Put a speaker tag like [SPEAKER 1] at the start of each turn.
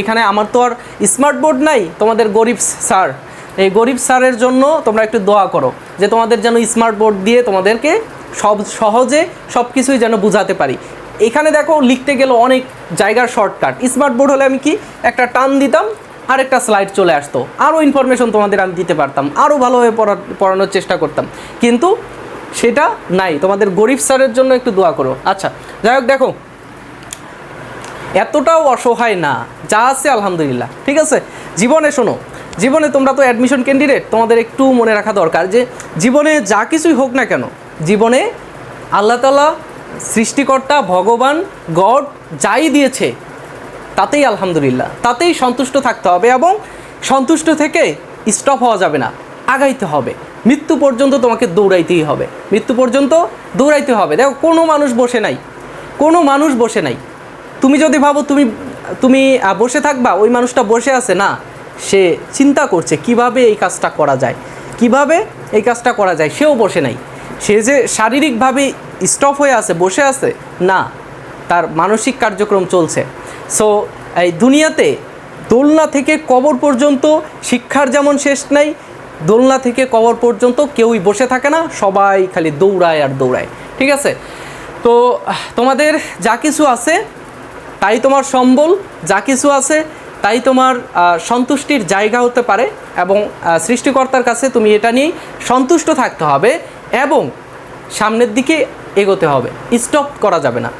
[SPEAKER 1] এখানে আমার তো আর স্মার্ট বোর্ড নাই, তোমাদের গরিব স্যার। এই গরিব স্যারের জন্য তোমরা একটু দোয়া করো, যে তোমাদের যেন স্মার্ট বোর্ড দিয়ে তোমাদেরকে সব সহজে সব কিছুই যেন বুঝাতে পারি। এখানে দেখো লিখতে গেলে অনেক জায়গার শর্টকাট স্মার্ট বোর্ড হলে আমি কি একটা টান দিতাম আর একটা স্লাইড চলে আসতো। আরও ইনফরমেশন তোমাদের আমি দিতে পারতাম আরও ভালোভাবে পড়া পড়ানোর চেষ্টা করতাম। কিন্তু সেটা নাই, তোমাদের গরিব স্যারের জন্য একটু দোয়া করো। আচ্ছা যাই হোক দেখো এতটাও অসহায় না, যা আছে আলহামদুলিল্লাহ, ঠিক আছে? জীবনে শোনো, জীবনে তোমরা তো অ্যাডমিশন ক্যান্ডিডেট তোমাদের একটু মনে রাখা দরকার যে জীবনে যা কিছুই হোক না কেন, জীবনে আল্লাহ তালা সৃষ্টিকর্তা, ভগবান, গড যাই দিয়েছে, তাতেই আলহামদুলিল্লাহ, তাতেই সন্তুষ্ট থাকতে হবে এবং সন্তুষ্ট থেকে স্টপ হওয়া যাবে না, আগাইতে হবে। মৃত্যু পর্যন্ত তোমাকে দৌড়াইতেই হবে। মৃত্যু পর্যন্ত দৌড়াইতে হবে। দেখো, কোনো মানুষ বসে নাই, কোনো মানুষ বসে নাই। তুমি যদি ভাবো তুমি তুমি বসে থাকবা, ওই মানুষটা বসে আছে না, সে চিন্তা করছে কীভাবে এই কাজটা করা যায়। কীভাবে এই কাজটা করা যায়, সেও বসে নাই। সে যে শারীরিকভাবে স্টপ হয়ে আছে, বসে আছে, না, তার মানসিক কার্যক্রম চলছে। সো এই দুনিয়াতে দোলনা থেকে কবর পর্যন্ত শিক্ষার যেমন শেষ নাই, দোলনা থেকে কবর পর্যন্ত কেউই বসে থাকে না, সবাই খালি দৌড়ায় আর দৌড়ায়। ঠিক আছে? তো, তোমাদের যা কিছু আছে তাই তোমার সম্বল যা কিছু আছে, তাই তোমার সন্তুষ্টির জায়গা হতে পারে এবং সৃষ্টিকর্তার কাছে তুমি এটা নিয়েই সন্তুষ্ট থাকতে হবে এবং সামনের দিকে এগোতে হবে। স্টপ করা যাবে না।